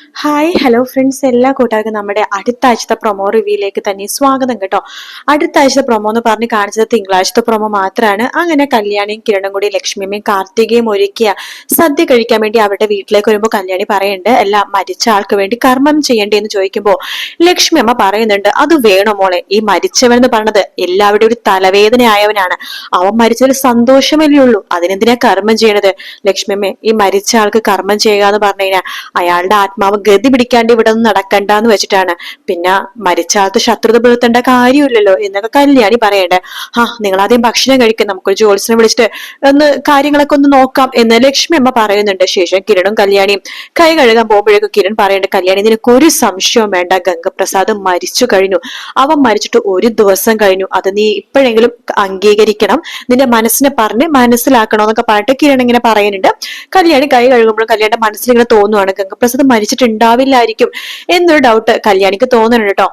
Hi hello friends എല്ലാ കൂട്ടുകാർക്കും നമ്മുടെ അടുത്ത ആഴ്ചത്തെ പ്രൊമോ റിവ്യൂയിലേക്ക് തന്നെ സ്വാഗതം കേട്ടോ. അടുത്ത ആഴ്ചത്തെ പ്രൊമോ എന്ന് പറഞ്ഞ് കാണിച്ചത് തിങ്കളാഴ്ചത്തെ പ്രൊമോ മാത്രമാണ് അങ്ങനെ കല്യാണിയും കിരണും കൂടി ലക്ഷ്മിയും കാർത്തികയും ഒരുക്കിയ സദ്യ കഴിക്കാൻ വേണ്ടി അവരുടെ വീട്ടിലേക്ക് വരുമ്പോൾ കല്യാണി പറയുന്നുണ്ട് എല്ലാം മരിച്ച ആൾക്ക് വേണ്ടി കർമ്മം ചെയ്യേണ്ടേ എന്ന് ചോദിക്കുമ്പോൾ ലക്ഷ്മി അമ്മ പറയുന്നുണ്ട് അത് വേണോ മോളെ? ഈ മരിച്ചവൻ എന്ന് പറഞ്ഞത് എല്ലാവരുടെ ഒരു തലവേദന ആയവനാണ് അവൻ മരിച്ചതിൽ സന്തോഷമല്ലേ ഉള്ളൂ. അതിനെന്തിനാ കർമ്മം ചെയ്യണത്? ലക്ഷ്മിയമ്മ ഈ മരിച്ച ആൾക്ക് കർമ്മം ചെയ്യുക എന്ന് പറഞ്ഞു കഴിഞ്ഞാൽ അയാളുടെ ആത്മാവ് ഗതി പിടിക്കാണ്ട് ഇവിടെ ഒന്നും നടക്കണ്ടെന്ന് വെച്ചിട്ടാണ്. പിന്നെ മരിച്ചാത്ത ശത്രുത പുലർത്തേണ്ട കാര്യമില്ലല്ലോ എന്നൊക്കെ കല്യാണി പറയണ്ടേ. ആ നിങ്ങൾ ആദ്യം ഭക്ഷണം കഴിക്കും നമുക്കൊരു ജോത്സ്യനെ വിളിച്ചിട്ട് ഒന്ന് കാര്യങ്ങളൊക്കെ ഒന്ന് നോക്കാം എന്ന് ലക്ഷ്മി അമ്മ പറയുന്നുണ്ട്. ശേഷം കിരണും കല്യാണിയും കൈ കഴുകാൻ പോകുമ്പോഴേക്കും കിരൺ പറയേണ്ട കല്യാണി നിനക്ക് ഒരു സംശയവും വേണ്ട. ഗംഗപ്രസാദ് മരിച്ചു കഴിഞ്ഞു. അവൻ മരിച്ചിട്ട് ഒരു ദിവസം കഴിഞ്ഞു. അത് നീ ഇപ്പോഴെങ്കിലും അംഗീകരിക്കണം. നിന്റെ മനസ്സിനെ പറഞ്ഞ് മനസ്സിലാക്കണം എന്നൊക്കെ പറഞ്ഞിട്ട് കിരൺ ഇങ്ങനെ പറയുന്നുണ്ട്. കല്യാണി കൈ കഴുകുമ്പോഴും കല്യാണിന്റെ മനസ്സിൽ ഇങ്ങനെ തോന്നുവാണ്. ഗംഗപ്രസാദ് മരിച്ചിട്ടുണ്ടാവില്ലായിരിക്കും എന്നൊരു ഡൗട്ട് കല്യാണിക്ക് തോന്നുന്നുണ്ട് കേട്ടോ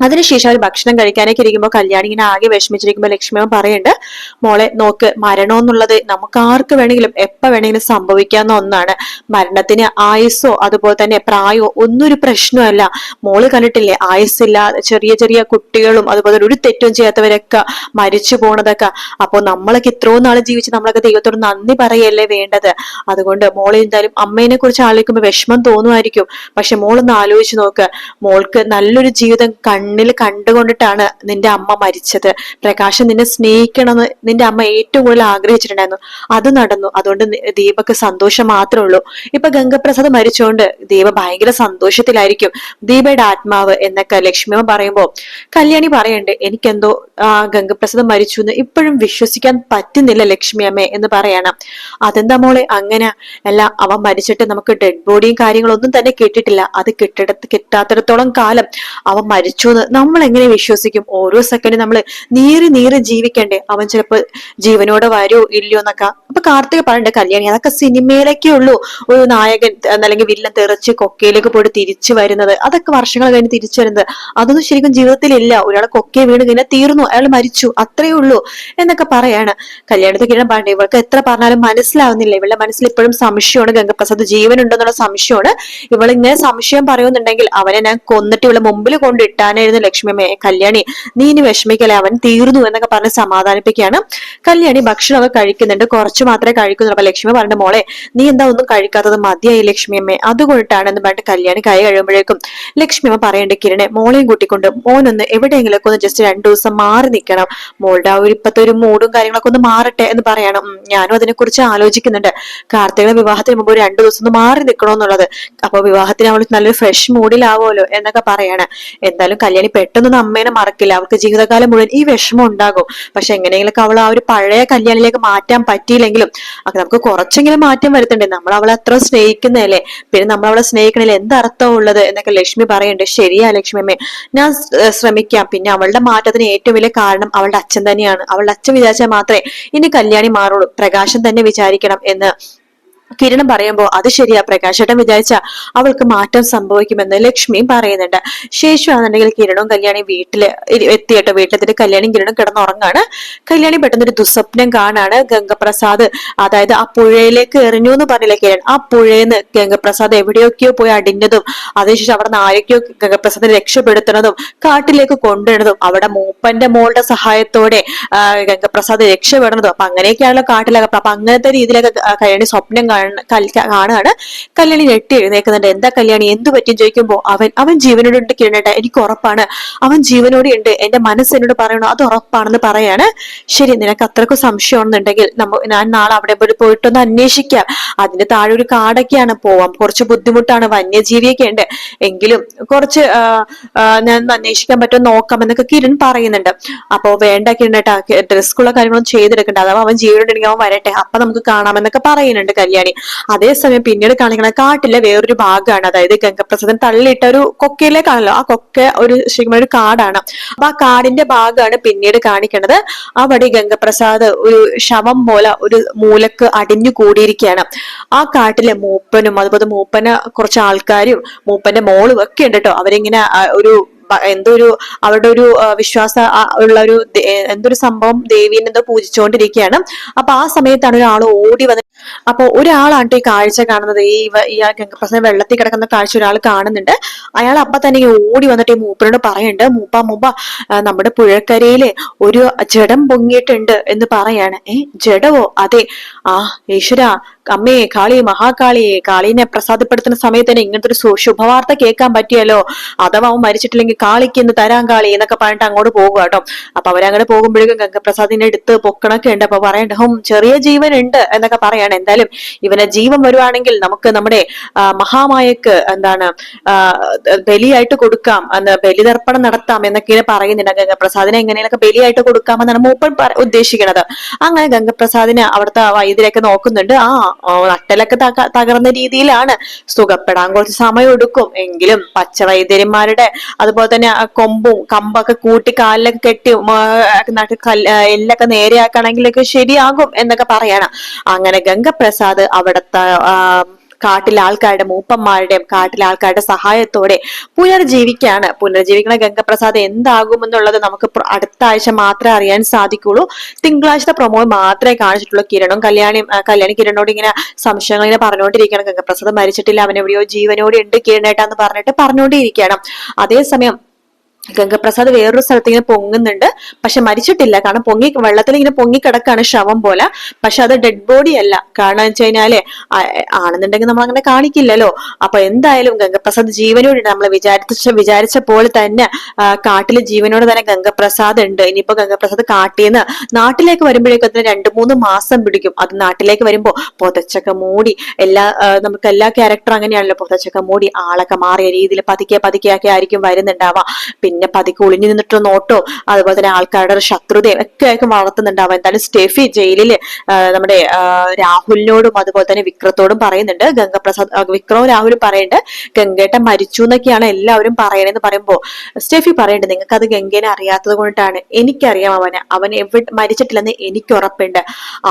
അതിനുശേഷം അവർ ഭക്ഷണം കഴിക്കാനൊക്കെ ഇരിക്കുമ്പോൾ കല്യാണി ഇങ്ങനെ ആകെ വിഷമിച്ചിരിക്കുമ്പോൾ ലക്ഷ്മിയമ്മ പറയുന്നുണ്ട് മോളെ നോക്ക് മരണം എന്നുള്ളത് നമുക്ക് ആർക്ക് വേണമെങ്കിലും എപ്പോൾ വേണമെങ്കിലും സംഭവിക്കാവുന്ന ഒന്നാണ്. മരണത്തിന് ആയുസ്സോ അതുപോലെ തന്നെ പ്രായമോ ഒന്നൊരു പ്രശ്നമല്ല മോൾ കണ്ടിട്ടില്ലേ? ആയുസ്സില്ല ചെറിയ ചെറിയ കുട്ടികളും അതുപോലെ ഒരു തെറ്റും ചെയ്യാത്തവരൊക്കെ മരിച്ചു പോണതൊക്കെ. അപ്പോൾ നമ്മളൊക്കെ ഇത്രയും നാൾ ജീവിച്ച് നമ്മളൊക്കെ ദൈവത്തോട് നന്ദി പറയല്ലേ വേണ്ടത്? അതുകൊണ്ട് മോളെ എന്തായാലും അമ്മേനെ കുറിച്ച് ആലോചിക്കുമ്പോൾ വിഷമം തോന്നുമായിരിക്കും. പക്ഷെ മോളൊന്ന് ആലോചിച്ച് നോക്ക്. മോൾക്ക് നല്ലൊരു ജീവിതം കണ്ണിൽ കണ്ടുകൊണ്ടിട്ടാണ് നിന്റെ അമ്മ മരിച്ചത്. പ്രകാശം നിന്നെ സ്നേഹിക്കണമെന്ന് നിന്റെ അമ്മ ഏറ്റവും കൂടുതൽ ആഗ്രഹിച്ചിട്ടുണ്ടായിരുന്നു. അത് നടന്നു. അതുകൊണ്ട് ദീപക്ക് സന്തോഷം മാത്രമേ ഉള്ളൂ. ഇപ്പൊ ഗംഗപ്രസാദ് മരിച്ചുകൊണ്ട് ദീപ ഭയങ്കര സന്തോഷത്തിലായിരിക്കും. ദീപയുടെ ആത്മാവ് എന്നൊക്കെ ലക്ഷ്മിയമ്മ പറയുമ്പോൾ കല്യാണി പറയണ്ട് എനിക്കെന്തോ ഗംഗപ്രസാദ് മരിച്ചു എന്ന് ഇപ്പോഴും വിശ്വസിക്കാൻ പറ്റുന്നില്ല ലക്ഷ്മി അമ്മേ എന്ന് പറയണം. അതെന്താ മോളെ അങ്ങനെ? അല്ല അവൻ മരിച്ചിട്ട് നമുക്ക് ഡെഡ് ബോഡിയും കാര്യങ്ങളൊന്നും തന്നെ കിട്ടിയിട്ടില്ല. അത് കിട്ടിട കിട്ടാത്തിടത്തോളം കാലം അവൻ മരിച്ചു എന്ന് നമ്മൾ എങ്ങനെ വിശ്വസിക്കും? ഓരോ സെക്കൻഡ് നമ്മൾ നീറി നീറി ജീവിക്കണ്ടേ? അവൻ ചിലപ്പോൾ ജീവനോടെ വരുമോ ഇല്ലയോ എന്നൊക്കെ. അപ്പൊ കാർത്തിക പറയണ്ട കല്യാണി അതൊക്കെ സിനിമയിലേക്കേ ഉള്ളൂ. ഒരു നായകൻ അല്ലെങ്കിൽ വില്ലൻ തെറിച്ച് കൊക്കയിലേക്ക് പോയിട്ട് തിരിച്ചു വരുന്നത്. അതൊക്കെ വർഷങ്ങൾ കഴിഞ്ഞ് തിരിച്ചു വരുന്നത്. അതൊന്നും ശരിക്കും ജീവിതത്തിലില്ല. ഒരാൾ കൊക്കയെ വീണ് കഴിഞ്ഞാൽ തീർന്നു. അയാൾ മരിച്ചു. അത്രയേ ഉള്ളൂ. എന്നൊക്കെ പറയാണ്. കല്യാണത്തെ കിഴൻ പറയണ്ടേ ഇവൾക്ക് എത്ര പറഞ്ഞാലും മനസ്സിലാവുന്നില്ല. ഇവളുടെ മനസ്സിൽ ഇപ്പോഴും സംശയമാണ് ഗംഗപ്രസാദ്. ജീവനുണ്ടെന്നുള്ള സംശയമാണ്. ഇവൾ ഇങ്ങനെ സംശയം പറയുന്നുണ്ടെങ്കിൽ അവനെ ഞാൻ കൊന്നിട്ട് ഇവളെ മുമ്പിൽ കൊണ്ടിട്ടാനായിരുന്നു ലക്ഷ്മിയമ്മയെ കല്യാണി നീ ഇനി വിഷമിക്കല്ലേ അവൻ തീർന്നു എന്നൊക്കെ പറഞ്ഞ് സമാധാനിപ്പിക്കുകയാണ്. കല്യാണി ഭക്ഷണമൊക്കെ കഴിക്കുന്നുണ്ട് കുറച്ച് മാത്രമേ കഴിക്കുന്നുള്ളൂ. അപ്പൊ ലക്ഷ്മി പറഞ്ഞു മോളെ നീ എന്താ ഒന്നും കഴിക്കാത്തത് മതിയായി ലക്ഷ്മിയമ്മേ. അതുകൊണ്ടിട്ടാണ് എന്ന് പറഞ്ഞിട്ട് കല്യാണി കൈ കഴിയുമ്പോഴേക്കും ലക്ഷ്മിയമ്മ പറയേണ്ട കിരണെ മോളെയും കൂട്ടിക്കൊണ്ട് മോനൊന്ന് എവിടെയെങ്കിലൊക്കെ ഒന്ന് ജസ്റ്റ് രണ്ടു ദിവസം മാറി നിൽക്കണം മോളുടെ ആ ഒരു ഇപ്പത്തെ ഒരു മൂഡും കാര്യങ്ങളൊക്കെ ഒന്ന് മാറട്ടെ എന്ന് പറയണം. ഞാനും അതിനെക്കുറിച്ച് ആലോചിക്കുന്നുണ്ട്. കാർത്തിക വിവാഹത്തിന് മുമ്പ് ഒരു രണ്ടു ദിവസം ഒന്ന് മാറി നിൽക്കണമെന്നുള്ളത് അപ്പൊ വിവാഹത്തിന് അവൾ നല്ലൊരു ഫ്രഷ് മൂഡിലാവുമല്ലോ എന്നൊക്കെ പറയാണ്. എന്തായാലും കല്യാണി പെട്ടെന്നൊന്നും അമ്മേനെ മറക്കില്ല. അവൾക്ക് ജീവിതകാലം മുഴുവൻ ഈ വിഷമം ഉണ്ടാകും. പക്ഷെ എങ്ങനെയെങ്കിലൊക്കെ അവൾ ആ ഒരു പഴയ കല്യാണിലേക്ക് മാറ്റാൻ പറ്റിയില്ലെങ്കിലും അത് നമുക്ക് കുറച്ചെങ്കിലും മാറ്റം വരുത്തണ്ടേ. നമ്മൾ അവളെ അത്ര സ്നേഹിക്കുന്നതല്ലേ? പിന്നെ നമ്മൾ അവളെ സ്നേഹിക്കണില്ല എന്തർത്ഥം ഉള്ളത് എന്നൊക്കെ ലക്ഷ്മി പറയുന്നുണ്ട്. ശരിയാ ലക്ഷ്മി അമ്മേ. ഞാൻ ശ്രമിക്കാം. പിന്നെ അവളുടെ മാറ്റത്തിന് ഏറ്റവും വലിയ കാരണം അവളുടെ അച്ഛൻ തന്നെയാണ്. അവളുടെ അച്ഛൻ വിചാരിച്ചാൽ മാത്രമേ ഇനി കല്യാണി മാറുള്ളൂ. പ്രകാശം തന്നെ വിചാരിക്കണം എന്ന് കിരണം പറയുമ്പോൾ അത് ശരിയാ പ്രകാശേട്ടൻ വിചാരിച്ച അവൾക്ക് മാറ്റം സംഭവിക്കുമെന്ന് ലക്ഷ്മിയും പറയുന്നുണ്ട്. ശേഷമാണെന്നുണ്ടെങ്കിൽ കിരണവും കല്യാണി വീട്ടിൽ എത്തിയിട്ട് വീട്ടിലെത്തിയിട്ട് കല്യാണിയും കിരണും കിടന്നുറങ്ങാണ്. കല്യാണി പെട്ടെന്ന് ഒരു ദുസ്വപ്നം കാണാണ്. ഗംഗപ്രസാദ് അതായത് ആ പുഴയിലേക്ക് എറിഞ്ഞു എന്ന് പറഞ്ഞില്ല കിരൺ? ആ പുഴയെന്ന് ഗംഗപ്രസാദ് എവിടെയൊക്കെയോ പോയി അടിഞ്ഞതും അതിനുശേഷം അവിടെ നിന്ന് ആരൊക്കെയോ ഗംഗപ്രസാദിനെ രക്ഷപ്പെടുത്തുന്നതും കാട്ടിലേക്ക് കൊണ്ടുവരുന്നതും അവിടെ മൂപ്പന്റെ മോളുടെ സഹായത്തോടെ ഗംഗപ്രസാദ് രക്ഷപ്പെടുന്നതും അപ്പൊ അങ്ങനെയൊക്കെയാണല്ലോ കാട്ടിലൊക്കെ അപ്പൊ അങ്ങനത്തെ രീതിയിലൊക്കെ കല്യാണി സ്വപ്നം കാണുകയാണ് കല്യാണി ഞെട്ടി എഴുന്നേക്കുന്നുണ്ട്. എന്താ കല്യാണി? എന്ത് പറ്റും? ചോദിക്കുമ്പോ അവൻ അവൻ ജീവനോട് ഉണ്ട് കിരണേട്ട. എനിക്ക് ഉറപ്പാണ്. അവൻ ജീവനോടെ ഉണ്ട്. എന്റെ മനസ്സ് എന്നോട് പറയണോ. അത് ഉറപ്പാണെന്ന് പറയാണ്. ശരി നിനക്ക് അത്രക്കും സംശയമാണെന്നുണ്ടെങ്കിൽ നമ്മ ഞാൻ നാളെ അവിടെ പോയി പോയിട്ടൊന്ന് അന്വേഷിക്കാം. അതിന്റെ താഴെ ഒരു കാടൊക്കെയാണ്. പോവാം. കുറച്ച് ബുദ്ധിമുട്ടാണ്. വന്യജീവിയൊക്കെ ഉണ്ട്. എങ്കിലും കുറച്ച് ഞാൻ അന്വേഷിക്കാൻ പറ്റുമോ നോക്കാം എന്നൊക്കെ കിരൺ പറയുന്നുണ്ട്. അപ്പോ വേണ്ട കിരണേട്ട. ഡ്രസ്സുള്ള കാര്യങ്ങളും ചെയ്തെടുക്കണ്ട. അഥവാ അവൻ ജീവനുണ്ടെങ്കിൽ അവൻ വരട്ടെ. അപ്പൊ നമുക്ക് കാണാമെന്നൊക്കെ പറയുന്നുണ്ട് കല്യാണി. അതേസമയം പിന്നീട് കാണിക്കണ കാട്ടിലെ വേറൊരു ഭാഗമാണ്. അതായത് ഗംഗപ്രസാദൻ തള്ളിയിട്ട ഒരു കൊക്കയിലേക്കാണല്ലോ ആ കൊക്ക ഒരു ശരിക്കും ഒരു കാടാണ്. അപ്പൊ ആ കാടിന്റെ ഭാഗമാണ് പിന്നീട് കാണിക്കണത്. അവിടെ ഗംഗപ്രസാദ് ഒരു ശവം പോലെ ഒരു മൂലക്ക് അടിഞ്ഞു കൂടിയിരിക്കുകയാണ്. ആ കാട്ടിലെ മൂപ്പനും അതുപോലെ മൂപ്പന് കുറച്ച് ആൾക്കാരും മൂപ്പന്റെ മോളും ഒക്കെ ഉണ്ട് കേട്ടോ. അവരിങ്ങനെ ഒരു എന്തോ ഒരു അവരുടെ ഒരു വിശ്വാസ ഉള്ള ഒരു എന്തൊരു സംഭവം ദേവീനെ എന്തോ പൂജിച്ചുകൊണ്ടിരിക്കുകയാണ് അപ്പൊ ആ സമയത്താണ് ഒരാൾ ഓടി വന്ന് അപ്പൊ ഒരാളാണ് ഈ കാഴ്ച കാണുന്നത്. ഈ ഈ ആ വെള്ളത്തിൽ കിടക്കുന്ന കാഴ്ച ഒരാൾ കാണുന്നുണ്ട്. അയാൾ അപ്പൊ തന്നെ ഓടി വന്നിട്ട് ഈ മൂപ്പരോട് പറയുന്നുണ്ട് മൂപ്പ മൂപ്പ നമ്മുടെ പുഴക്കരയിൽ ഒരു ജഡം പൊങ്ങിയിട്ടുണ്ട് എന്ന് പറയാണ്. ഏ ജഡവോ? അതെ. ആ ഈശ്വര അമ്മേ കാളി മഹാകാളിയെ കാളീനെ പ്രസാദപ്പെടുത്തുന്ന സമയത്ത് തന്നെ ഇങ്ങനത്തെ ഒരു ശുഭവാർത്ത കേൾക്കാൻ പറ്റിയല്ലോ. അഥവാ അവൻ മരിച്ചിട്ടില്ലെങ്കിൽ കാളിക്ക് ഇന്ന് തരാൻ കാളി എന്നൊക്കെ പറഞ്ഞിട്ട് അങ്ങോട്ട് പോകുക കേട്ടോ. അപ്പൊ അവരങ്ങനെ പോകുമ്പോഴേക്കും ഗംഗപ്രസാദിന്റെ അടുത്ത് പൊക്കണൊക്കെ ഉണ്ട്. അപ്പൊ പറയണ്ട ഹും ചെറിയ ജീവൻ ഉണ്ട് എന്നൊക്കെ പറയാണ്. എന്തായാലും ഇവനെ ജീവൻ വരുവാണെങ്കിൽ നമുക്ക് നമ്മുടെ മഹാമായക്ക് എന്താണ് ബലിയായിട്ട് കൊടുക്കാം എന്ന് ബലിതർപ്പണം നടത്താം എന്നൊക്കെ പറയുന്നുണ്ട്. ഗംഗപ്രസാദിനെ എങ്ങനെയൊക്കെ ബലിയായിട്ട് കൊടുക്കാമെന്നാണ് മൂപ്പൻ ഉദ്ദേശിക്കുന്നത് അങ്ങനെ ഗംഗപ്രസാദിനെ അവിടുത്തെ വൈദ്യരൊക്കെ നോക്കുന്നുണ്ട്. ആ, നട്ടലൊക്കെ തകർന്ന രീതിയിലാണ്. സുഖപ്പെടാൻ കുറച്ച് സമയം എടുക്കും. എങ്കിലും പച്ചവൈദ്യന്മാരുടെ അതുപോലെ തന്നെ ആ കൊമ്പും കമ്പൊക്കെ കൂട്ടി കാലിലൊക്കെ കെട്ടി നട്ട് എല്ലൊക്കെ നേരെയാക്കണമെങ്കിലൊക്കെ ശരിയാകും എന്നൊക്കെ പറയണം. അങ്ങനെ ഗംഗപ്രസാദ് അവിടുത്തെ കാട്ടിലെ ആൾക്കാരുടെ മൂപ്പന്മാരുടെയും കാട്ടിലെ ആൾക്കാരുടെ സഹായത്തോടെ പുനർജീവിക്കാണ്. പുനർജീവിക്കുന്ന ഗംഗപ്രസാദ് എന്താകുമെന്നുള്ളത് നമുക്ക് അടുത്ത ആഴ്ച മാത്രമേ അറിയാൻ സാധിക്കുള്ളൂ. തിങ്കളാഴ്ചത്തെ പ്രൊമോ മാത്രമേ കാണിച്ചിട്ടുള്ളൂ. കിരണും കല്യാണി കല്യാണി കിരണോട് ഇങ്ങനെ സംശയങ്ങൾ ഇങ്ങനെ പറഞ്ഞുകൊണ്ടിരിക്കുകയാണ്. ഗംഗപ്രസാദ് മരിച്ചിട്ടില്ല അവൻ എവിടെയോ ജീവനോടെ ഉണ്ട് കിരണേട്ടാന്ന് പറഞ്ഞിട്ട് പറഞ്ഞുകൊണ്ടേയിരിക്കുകയാണ് അതേസമയം ഗംഗപ്രസാദ് വേറൊരു സ്ഥലത്ത് ഇങ്ങനെ പൊങ്ങുന്നുണ്ട്. പക്ഷെ മരിച്ചിട്ടില്ല. കാരണം പൊങ്ങി വെള്ളത്തിൽ ഇങ്ങനെ പൊങ്ങി പൊങ്ങിക്കിടക്കാണ് ശവം പോലെ. പക്ഷെ അത് ഡെഡ് ബോഡി അല്ല. കാരണം വെച്ച് കഴിഞ്ഞാൽ ആണെന്നുണ്ടെങ്കിൽ നമ്മൾ അങ്ങനെ കാണിക്കില്ലല്ലോ. അപ്പൊ എന്തായാലും ഗംഗപ്രസാദ് ജീവനോട് നമ്മൾ വിചാരിച്ച വിചാരിച്ച പോലെ തന്നെ കാട്ടിൽ ജീവനോട് തന്നെ ഗംഗപ്രസാദ് ഉണ്ട് ഇനിയിപ്പോ ഗംഗപ്രസാദ് കാട്ടിൽ നിന്ന് നാട്ടിലേക്ക് വരുമ്പോഴേക്കും അതിന് രണ്ടു മൂന്ന് മാസം പിടിക്കും. അത് നാട്ടിലേക്ക് വരുമ്പോ പൊതച്ചൊക്കെ മൂടി എല്ലാ നമുക്ക് എല്ലാ ക്യാരക്ടറും അങ്ങനെയാണല്ലോ. പൊതച്ചൊക്കെ മൂടി ആളൊക്കെ മാറിയ രീതിയിൽ പതുക്കെ പതുക്കെ ഒക്കെ ആയിരിക്കും വരുന്നുണ്ടാവുക. പിന്നെ പതിക്ക് ഒളിഞ്ഞു നിന്നിട്ടുള്ള നോട്ടോ അതുപോലെ തന്നെ ആൾക്കാരുടെ ഒരു ശത്രുതയും ഒക്കെ ആയിരിക്കും വളർത്തുന്നുണ്ടാവും. എന്തായാലും സ്റ്റെഫി ജയിലിൽ നമ്മുടെ രാഹുലിനോടും അതുപോലെ തന്നെ വിക്രത്തോടും പറയുന്നുണ്ട്. ഗംഗപ്രസാദ് വിക്രവും രാഹുലും പറയുന്നുണ്ട്. ഗംഗേട്ട മരിച്ചു എന്നൊക്കെയാണ് എല്ലാവരും പറയണെന്ന് പറയുമ്പോൾ സ്റ്റെഫി പറയുന്നുണ്ട് നിങ്ങൾക്ക് അത് ഗംഗേനെ അറിയാത്തത് കൊണ്ടിട്ടാണ് എനിക്കറിയാം അവനെ. അവൻ എവിടെ മരിച്ചിട്ടില്ലെന്ന് എനിക്ക് ഉറപ്പുണ്ട്.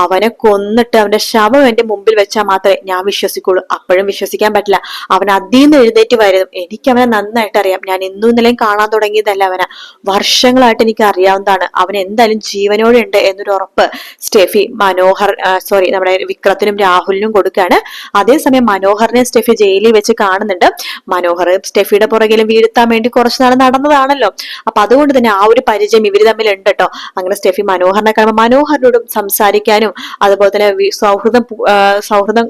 അവനെ കൊന്നിട്ട് അവന്റെ ശവം എന്റെ മുമ്പിൽ വെച്ചാൽ മാത്രമേ ഞാൻ വിശ്വസിക്കുള്ളൂ. അപ്പോഴും വിശ്വസിക്കാൻ പറ്റില്ല. അവൻ അതിൽ നിന്ന് എഴുന്നേറ്റ് വരും എനിക്ക് അവനെ നന്നായിട്ട് അറിയാം ഞാൻ ഇന്നും ഇന്നലെയും കാണാൻ തുടങ്ങിയതല്ല അവന്. വർഷങ്ങളായിട്ട് എനിക്ക് അറിയാവുന്നതാണ്. അവൻ എന്തായാലും ജീവനോടെ ഉണ്ട് എന്നൊരു ഉറപ്പ് സ്റ്റെഫി മനോഹർ സോറി നമ്മുടെ വിക്രത്തിനും രാഹുലിനും കൊടുക്കുകയാണ്. അതേസമയം മനോഹറിനെ സ്റ്റെഫി ജയിലിൽ വെച്ച് കാണുന്നുണ്ട്. മനോഹർ സ്റ്റെഫിയുടെ പുറകിലും വീഴ്ത്താൻ വേണ്ടി കുറച്ചു നാൾ നടന്നതാണല്ലോ. അപ്പൊ അതുകൊണ്ട് തന്നെ ആ ഒരു പരിചയം ഇവർ തമ്മിൽ ഉണ്ട് കേട്ടോ. അങ്ങനെ സ്റ്റെഫി മനോഹറിനെ കാണുമ്പോൾ മനോഹറിനോടും സംസാരിക്കാനും അതുപോലെ തന്നെ സൗഹൃദം സൗഹൃദം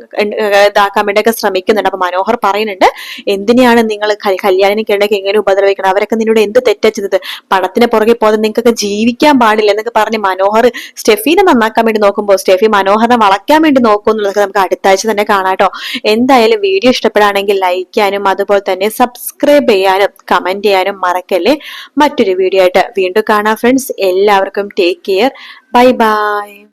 ഇതാക്കാൻ വേണ്ടിയൊക്കെ ശ്രമിക്കുന്നുണ്ട്. അപ്പൊ മനോഹർ പറയുന്നുണ്ട് എന്തിനാണ് നിങ്ങൾ കല്യാണിനിക്കിടയ്ക്ക് എങ്ങനെ ഉപദ്രവിക്കണം? അവരൊക്കെ നിന്നോട് എന്ത് തെറ്റാ ചെയ്തത് പണത്തിന് പുറകെ പോകാതെ നിങ്ങൾക്കൊക്കെ ജീവിക്കാൻ പാടില്ല എന്നൊക്കെ പറഞ്ഞ് മനോഹർ സ്റ്റെഫീനെ നന്നാക്കാൻ വേണ്ടി നോക്കുമ്പോൾ സ്റ്റെഫി മനോഹറിനെ വളയ്ക്കാൻ വേണ്ടി നോക്കും എന്നുള്ളതൊക്കെ നമുക്ക് അടുത്ത ആഴ്ച തന്നെ കാണാം കേട്ടോ. എന്തായാലും വീഡിയോ ഇഷ്ടപ്പെടുകയാണെങ്കിൽ ലൈക്ക് ചെയ്യാനും അതുപോലെ തന്നെ സബ്സ്ക്രൈബ് ചെയ്യാനും കമന്റ് ചെയ്യാനും മറക്കല്ലേ? മറ്റൊരു വീഡിയോ ആയിട്ട് വീണ്ടും കാണാം ഫ്രണ്ട്സ് എല്ലാവർക്കും ടേക്ക് കെയർ ബൈ ബൈ